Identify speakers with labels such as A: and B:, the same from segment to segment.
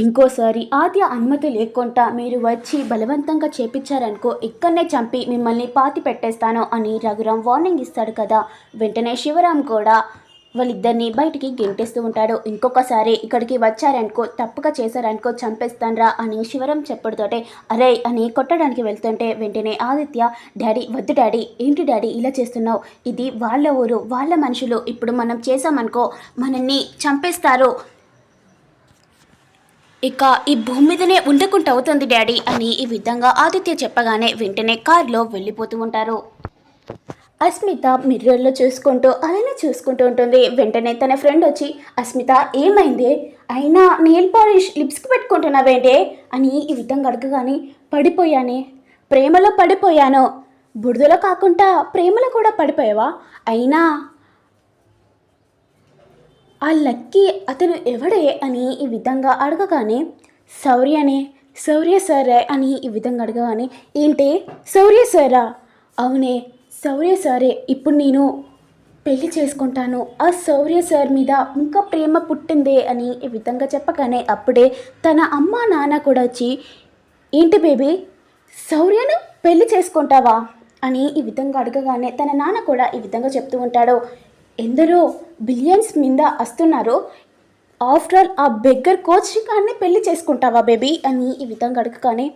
A: ఇంకోసారి ఆద్య అనుమతి లేకుండా మీరు వచ్చి బలవంతంగా చేపించారనుకో ఇక్కడనే చంపి మిమ్మల్ని పాతి పెట్టేస్తాను అని రఘురాం వార్నింగ్ ఇస్తాడు కదా. వెంటనే శివరాం కూడా వాళ్ళిద్దరిని బయటికి గెంటేస్తూ ఉంటాడు. ఇంకొకసారి ఇక్కడికి వచ్చారనుకో తప్పుగా చేశారనుకో చంపేస్తాన్రా అని శివరం చెప్పడుతోటే అరే అని కొట్టడానికి వెళ్తుంటే వెంటనే ఆదిత్య డాడీ వద్దు డాడీ ఏంటి డాడీ ఇలా చేస్తున్నావు? ఇది వాళ్ళ ఊరు వాళ్ళ మనుషులు ఇప్పుడు మనం చేసామనుకో మనల్ని చంపేస్తారు. ఇక ఈ భూమి మీదనే ఉండకుండా అవుతుంది డాడీ అని ఈ విధంగా ఆదిత్య చెప్పగానే వెంటనే కారులో వెళ్ళిపోతూ ఉంటారు. అస్మిత మిర్రర్లో చూసుకుంటూ అలానే చూసుకుంటూ ఉంటుంది. వెంటనే తన ఫ్రెండ్ వచ్చి అస్మిత ఏమైంది? అయినా నెయిల్ పాలిష్ లిప్స్కి పెట్టుకుంటున్నావేంటే? అని ఈ విధంగా అడగగానే పడిపోయానే. ప్రేమలో పడిపోయాను. బురదలో కాకుండా ప్రేమలో కూడా పడిపోయావా? అయినా ఆ లక్కీ అతను ఎవడే అని ఈ విధంగా అడగగానే శౌర్యనే శౌర్య సరే అని ఈ విధంగా అడగగానే ఏంటి శౌర్య సారా? అవునే శౌర్య సరే ఇప్పుడు నేను పెళ్ళి చేసుకుంటాను. ఆ శౌర్య సార్ మీద ఇంకా ప్రేమ పుట్టిందే అని ఈ విధంగా చెప్పగానే అప్పుడే తన అమ్మ నాన్న కూడా వచ్చి ఏంటి బేబీ శౌర్యను పెళ్ళి చేసుకుంటావా? అని ఈ విధంగా అడగగానే తన నాన్న కూడా ఈ విధంగా చెప్తూ ఉంటాడు. ఎందరో బిలియన్స్ మీద వస్తున్నారు after all a beggar coach గారిని పెళ్ళి చేసుకుంటావా బేబీ అని ఈ విధంగా అడగగానే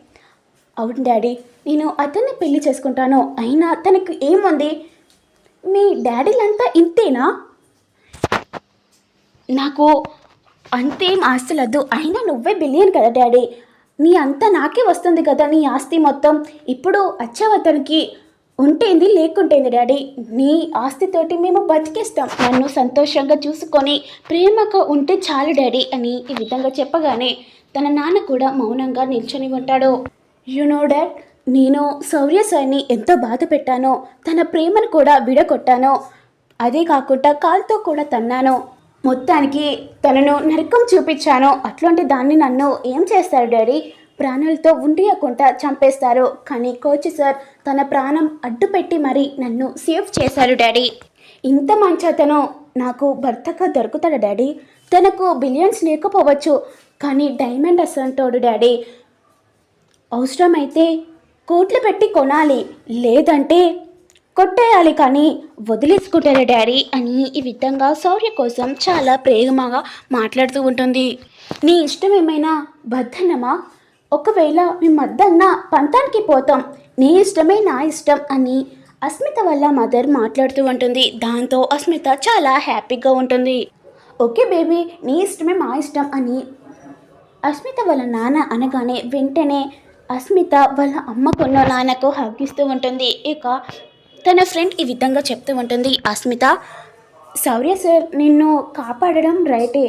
A: అవును డాడీ నేను అతన్ని పెళ్ళి చేసుకుంటాను అయినా తనకు ఏముంది? మీ డాడీలంతా ఇంతేనా? నాకు అంతేం ఆస్తులద్దు అయినా నువ్వే బిలియన్ కదా డాడీ నీ అంతా నాకే వస్తుంది కదా నీ ఆస్తి మొత్తం ఇప్పుడు వచ్చేవతనికి ఉంటేంది లేకుంటేంది డాడీ. నీ ఆస్తితోటి మేము బతికేస్తాం. నన్ను సంతోషంగా చూసుకొని ప్రేమగా ఉంటే చాలు డాడీ అని ఈ విధంగా చెప్పగానే తన నాన్న కూడా మౌనంగా నిల్చొని ఉంటాడు. యు నో డాడ్ నేను సౌర్య సార్ని ఎంతో బాధ పెట్టానో. తన ప్రేమను కూడా విడగొట్టానో. అదే కాకుండా కాల్తో కూడా తన్నాను. మొత్తానికి తనను నరకం చూపించాను. అట్లాంటి దాన్ని నన్ను ఏం చేస్తారు డాడీ? ప్రాణాలతో ఉండియకుండా చంపేస్తారు. కానీ కోచ్ సార్ తన ప్రాణం అడ్డుపెట్టి మరి నన్ను సేవ్ చేశారు డాడీ. ఇంత మంచి అతను నాకు భర్తగా దొరుకుతాడు డాడీ? తనకు బిలియన్స్ లేకపోవచ్చు కానీ డైమండ్ అసంటోడు డాడీ. అవసరమైతే కోట్లు పెట్టి కొనాలి లేదంటే కొట్టేయాలి కానీ వదిలేసుకుంటారు డాడీ? అని ఈ విధంగా శౌర్య కోసం చాలా ప్రేమగా మాట్లాడుతూ ఉంటుంది. నీ ఇష్టం ఏమైనా బద్దన్నమా ఒకవేళ మేమద్దన్న పంతానికి పోతాం నీ ఇష్టమే నా ఇష్టం అని అస్మిత వల్ల మదర్ మాట్లాడుతూ ఉంటుంది. దాంతో అస్మిత చాలా హ్యాపీగా ఉంటుంది. ఓకే బేబీ నీ ఇష్టమే మా ఇష్టం అని అస్మిత వాళ్ళ నాన్న అనగానే వెంటనే అస్మిత వాళ్ళ అమ్మకున్న నాన్నకు హగ్గిస్తూ ఉంటుంది. ఇక తన ఫ్రెండ్ ఈ విధంగా చెప్తూ ఉంటుంది. అస్మిత సౌర్య సార్ నిన్ను కాపాడడం రైటే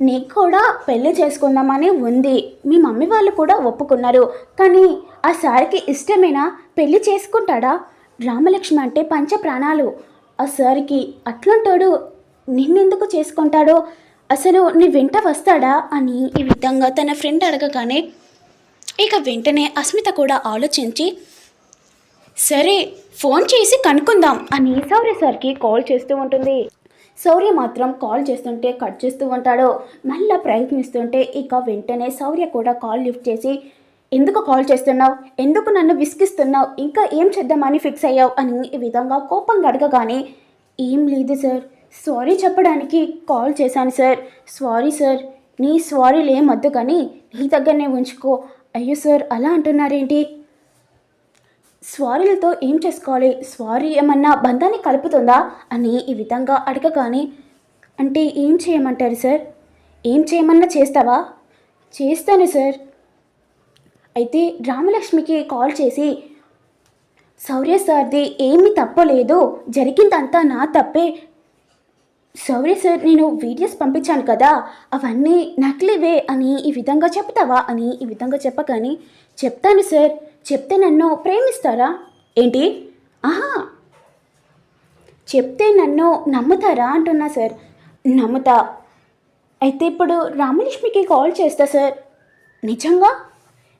A: నీకు కూడా పెళ్ళి చేసుకుందామని ఉంది. మీ మమ్మీ వాళ్ళు కూడా ఒప్పుకున్నారు. కానీ ఆ సార్కి ఇష్టమేనా? పెళ్ళి చేసుకుంటాడా? రామలక్ష్మి అంటే పంచ ప్రాణాలు. ఆ సార్కి అట్లుంటాడు నిన్నెందుకు చేసుకుంటాడో? అసలు నీ వెంట వస్తాడా? అని ఈ విధంగా తన ఫ్రెండ్ అడగగానే ఇక వెంటనే అస్మిత కూడా ఆలోచించి సరే ఫోన్ చేసి కనుక్కుందాం అని సౌర్య సార్కి కాల్ చేస్తూ ఉంటుంది. శౌర్య మాత్రం కాల్ చేస్తుంటే కట్ చేస్తూ ఉంటాడు. మళ్ళీ ప్రయత్నిస్తుంటే ఇక వెంటనే శౌర్య కూడా కాల్ లిఫ్ట్ చేసి ఎందుకు కాల్ చేస్తున్నావు? ఎందుకు నన్ను విసిగిస్తున్నావు? ఇంకా ఏం చేద్దామని ఫిక్స్ అయ్యావు? అని ఈ విధంగా కోపంగా అడగగానే ఏం లేదు సార్. సారీ చెప్పడానికి కాల్ చేశాను సార్. Sorry sir. నీ సారీలు ఏం వద్దు కానీ నీ దగ్గరనే ఉంచుకో. అయ్యో సార్ అలా అంటున్నారేంటి? స్వారీలతో ఏం చేసుకోవాలి? స్వారీ ఏమన్నా బంధాన్ని కలుపుతుందా? అని ఈ విధంగా అడగగానే అంటే ఏం చేయమంటారు సార్? ఏం చేయమన్నా చేస్తావా? చేస్తాను సార్. అయితే రామలక్ష్మికి కాల్ చేసి శౌర్య సార్ది ఏమీ తప్పలేదు. జరిగిందంతా నా తప్పే. శౌర్య సార్ నేను వీడియోస్ పంపించాను కదా అవన్నీ నకిలీవే అని ఈ విధంగా చెప్తావా అని ఈ విధంగా చెప్పగానే చెప్తాను సార్. చెప్తే నన్ను ప్రేమిస్తారా? ఏంటి? ఆహా! చెప్తే నన్ను నమ్ముతారా అంటున్నా సార్. నమ్ముతా. అయితే ఇప్పుడు రామలక్ష్మికి కాల్ చేస్తా సార్. నిజంగా?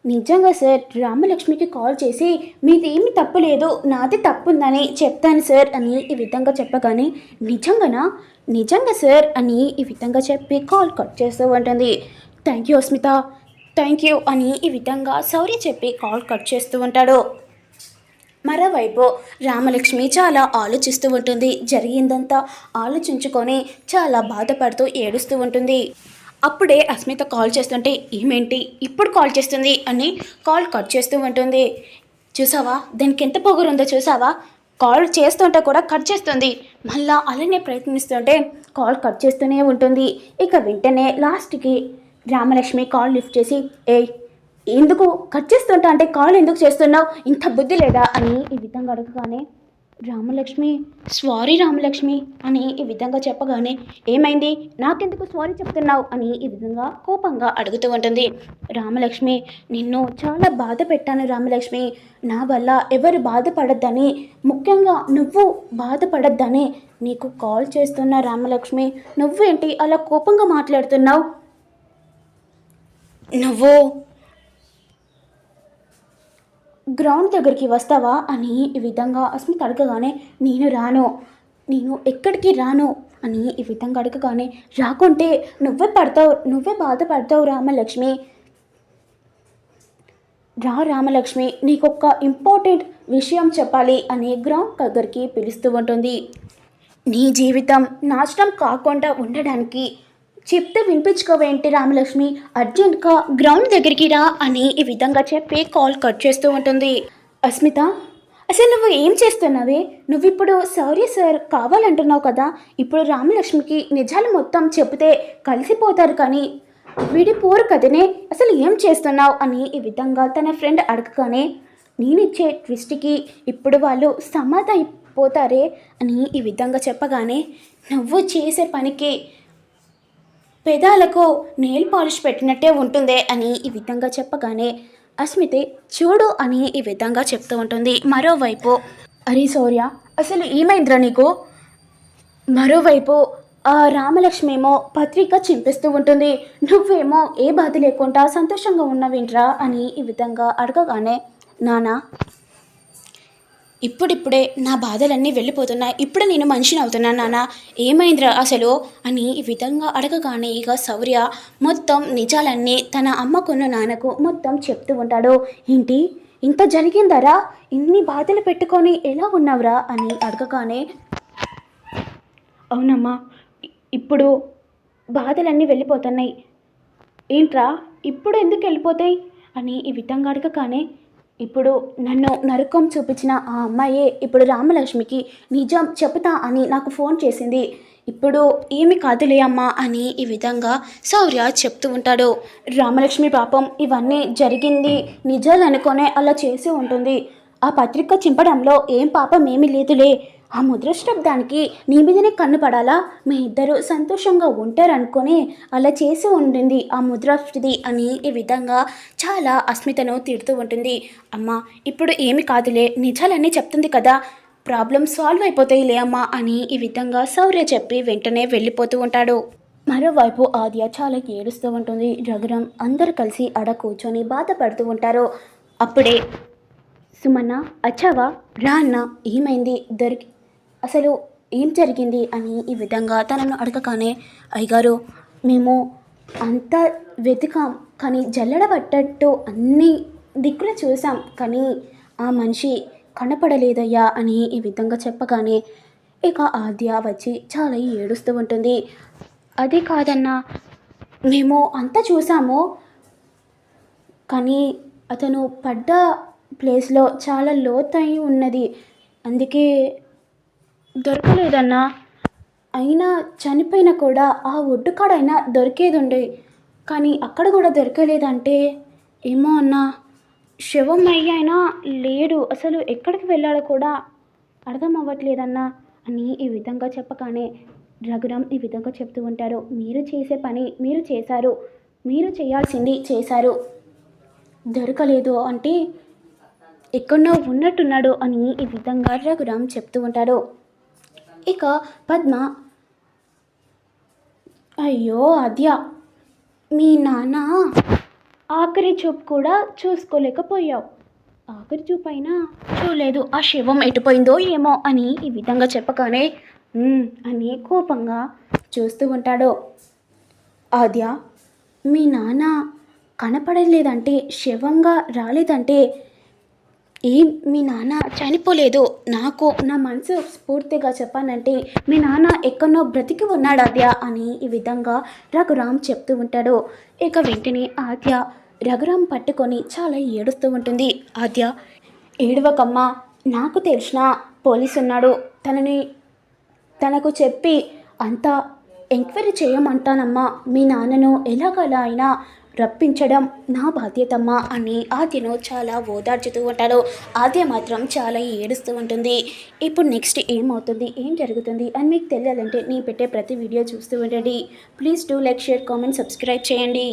A: నిజంగా సార్ రామలక్ష్మికి కాల్ చేసి మీది ఏమి తప్పు లేదు నాది తప్పు ఉందని చెప్తాను సార్ అని ఈ విధంగా చెప్పగానే నిజంగానా? నిజంగా సార్ అని ఈ విధంగా చెప్పి కాల్ కట్ చేస్తూ ఉంటుంది. Thank you Asmita thank you అని ఈ విధంగా సారీ చెప్పి కాల్ కట్ చేస్తూ ఉంటాడు. మరోవైపు రామలక్ష్మి చాలా ఆలోచిస్తూ ఉంటుంది. జరిగిందంతా ఆలోచించుకొని చాలా బాధపడుతూ ఏడుస్తూ ఉంటుంది. అప్పుడే అస్మిత కాల్ చేస్తుంటే ఏమేంటి? ఇప్పుడు కాల్ చేస్తుంది అని కాల్ కట్ చేస్తూ ఉంటుంది. చూసావా? దానికి ఎంత పొగరుందో చూసావా? కాల్ చేస్తుంటే కూడా కట్ చేస్తుంది. మళ్ళా అలానే ప్రయత్నిస్తుంటే కాల్ కట్ చేస్తూనే ఉంటుంది. ఇక వెంటనే లాస్ట్కి రామలక్ష్మి కాల్ లిఫ్ట్ చేసి ఏ ఎందుకు కట్ చేస్తుంటా? అంటే కాల్ ఎందుకు చేస్తున్నావు? ఇంత బుద్ధి లేదా? అని ఈ విధంగా అడగగానే రామలక్ష్మి స్వారీ రామలక్ష్మి అని ఈ విధంగా చెప్పగానే ఏమైంది? నాకెందుకు స్వారీ చెప్తున్నావు? అని ఈ విధంగా కోపంగా అడుగుతూ ఉంటుంది. రామలక్ష్మి నిన్ను చాలా బాధ పెట్టాను రామలక్ష్మి. నా వల్ల ఎవరు బాధపడద్దని ముఖ్యంగా నువ్వు బాధపడద్దని నీకు కాల్ చేస్తున్నా రామలక్ష్మి. నువ్వేంటి అలా కోపంగా మాట్లాడుతున్నావు? నువ్వు గ్రౌండ్ దగ్గరికి వస్తావా? అని ఈ విధంగా అస్మిత్ అడగగానే నేను రాను. నేను ఎక్కడికి రాను? అని ఈ విధంగా అడగగానే రాకుంటే నువ్వే పడతావు నువ్వే బాధపడతావు రామలక్ష్మి. రా రామలక్ష్మి నీకొక ఇంపార్టెంట్ విషయం చెప్పాలి అని గ్రౌండ్ దగ్గరికి పిలుస్తూ ఉంటుంది. నీ జీవితం నాశనం కాకుండా ఉండడానికి చెప్తే వినిపించుకోవేంటి రామలక్ష్మి? అర్జెంట్గా గ్రౌండ్ దగ్గరికి రా అని ఈ విధంగా చెప్పి కాల్ కట్ చేస్తూ ఉంటుంది. అస్మిత అసలు నువ్వు ఏం చేస్తున్నావే? నువ్వు ఇప్పుడు సారీ సార్ కావాలంటున్నావు కదా. ఇప్పుడు రామలక్ష్మికి నిజాలు మొత్తం చెబితే కలిసిపోతారు కానీ విడిపోరు కదనే అసలు ఏం చేస్తున్నావు అని ఈ విధంగా తన ఫ్రెండ్ అడగగానే నేనిచ్చే ట్విస్ట్కి ఇప్పుడు వాళ్ళు సమాధ అయిపోతారే అని ఈ విధంగా చెప్పగానే నువ్వు చేసే పనికి పెదాలకు నెయిల్ పాలిష్ పెట్టినట్టే ఉంటుందే అని ఈ విధంగా చెప్పగానే అస్మితే చూడు అని ఈ విధంగా చెప్తూ ఉంటుంది. మరోవైపు అరే శౌర్య అసలు ఏమైందిరా నీకు? మరోవైపు ఆ రామలక్ష్మి ఏమో పత్రిక చింపిస్తూ ఉంటుంది. నువ్వేమో ఏ బాధ లేకుండా సంతోషంగా ఉన్నవింట్రా అని ఈ విధంగా అడగగానే నానా ఇప్పుడిప్పుడే నా బాధలన్నీ వెళ్ళిపోతున్నాయి. ఇప్పుడే నేను మనిషిని అవుతున్నాను నాన్న. ఏమైందిరా అసలు? అని ఈ విధంగా అడగగానే ఇక శౌర్య మొత్తం నిజాలన్నీ తన అమ్మకున్న నాన్నకు మొత్తం చెప్తూ ఉంటాడు. ఏంటి? ఇంత జరిగిందరా? ఇన్ని బాధలు పెట్టుకొని ఎలా ఉన్నావురా? అని అడగగానే అవునమ్మా ఇప్పుడు బాధలన్నీ వెళ్ళిపోతున్నాయి. ఏంట్రా? ఇప్పుడు ఎందుకు వెళ్ళిపోతాయి? అని ఈ విధంగా అడగగానే ఇప్పుడు నన్ను నరకం చూపించిన ఆ అమ్మాయే ఇప్పుడు రామలక్ష్మికి నిజం చెబుతా అని నాకు ఫోన్ చేసింది. ఇప్పుడు ఏమి కాదులే అమ్మా అని ఈ విధంగా శౌర్య చెప్తూ ఉంటాడు. రామలక్ష్మి పాపం ఇవన్నీ జరిగింది. నిజాలు అనుకునే అలా చేసి ఉంటుంది. ఆ పత్రిక చింపడంలో ఏం పాపం ఏమీ లేదులే. ఆ ముద్రశబ్దానికి నీ మీదనే కన్ను పడాలా? మీ ఇద్దరు సంతోషంగా ఉంటారనుకొని అలా చేసి ఉండింది ఆ ముద్రది అని ఈ విధంగా చాలా అస్మితను తిడుతూ ఉంటుంది. అమ్మ ఇప్పుడు ఏమి కాదులే నిజాలన్నీ చెప్తుంది కదా. ప్రాబ్లం సాల్వ్ అయిపోతాయిలే అమ్మా అని ఈ విధంగా శౌర్య చెప్పి వెంటనే వెళ్ళిపోతూ ఉంటాడు. మరోవైపు ఆద్య చాలా ఏడుస్తూ ఉంటుంది. రఘురం అందరు కలిసి అడ కూర్చొని బాధపడుతూ ఉంటారు. అప్పుడే సుమన్న అచ్చావా రా అన్న ఏమైంది? దొరికి అసలు ఏం జరిగింది అని ఈ విధంగా తనను అడగగానే అయ్యగారు మేము అంతా వెతికాం కానీ జల్లెడ పట్టట్టు అన్ని దిక్కులు చూసాం కానీ ఆ మనిషి కనపడలేదయ్యా అని ఈ విధంగా చెప్పగానే ఇక ఆద్య వచ్చి చాలా ఏడుస్తూ ఉంటుంది. అది కాదన్నా మేము అంతా చూసాము కానీ అతను పడ్డ ప్లేస్లో చాలా లోతయి ఉన్నది. అందుకే దొరకలేదన్నా. అయినా చనిపోయినా కూడా ఆ ఒడ్డుకాడైనా దొరికేది ఉండే కానీ అక్కడ కూడా దొరకలేదంటే ఏమో అన్నా. శవం అయ్యైనా లేడు. అసలు ఎక్కడికి వెళ్ళాడో కూడా అర్థం అవ్వట్లేదన్నా అని ఈ విధంగా చెప్పగానే రఘురామ్ ఈ విధంగా చెప్తూ ఉంటారు మీరు చేసే పని మీరు చేశారు. మీరు చేయాల్సింది చేశారు. దొరకలేదు అంటే ఎక్కడో ఉన్నట్టున్నాడు అని ఈ విధంగా రఘురామ్ చెప్తూ ఉంటాడు. ఇక పద్మ అయ్యో అద్య మీ నాన్న ఆఖరి చూపు కూడా చూసుకోలేకపోయావు. ఆఖరి చూపు అయినా చూడలేదు. ఆ శవం ఎటుపోయిందో ఏమో అని ఈ విధంగా చెప్పగానే అని కోపంగా చూస్తూ ఉంటాడు. ఆద్య మీ నాన్న కనపడలేదంటే శవంగా రాలేదంటే ఏం మీ నాన్న చనిపోలేదు. నాకు నా మనసు స్ఫూర్తిగా చెప్పానంటే మీ నాన్న ఎక్కడో బ్రతికి ఉన్నాడు ఆద్య అని ఈ విధంగా రఘురామ్ చెప్తూ ఉంటాడు. ఇక వెంటనే ఆద్య రఘురామ్ పట్టుకొని చాలా ఏడుస్తూ ఉంటుంది. ఆద్య ఏడవకమ్మా నాకు తెలిసిన పోలీసు ఉన్నాడు. తనని తనకు చెప్పి అంతా ఎంక్వైరీ చేయమంటానమ్మా. మీ నాన్నను ఎలాగలా అయినా రప్పించడం నా బాధ్యతమ్మా అని ఆద్యను చాలా ఓదార్చుతూ ఉంటాడు. ఆద్య మాత్రం చాలా ఏడుస్తూ ఉంటుంది. ఇప్పుడు నెక్స్ట్ ఏమవుతుంది? ఏం జరుగుతుంది? అని మీకు తెలియాలంటే నేను పెట్టే ప్రతి వీడియో చూస్తూ ఉండండి. Please do like share comment subscribe చేయండి.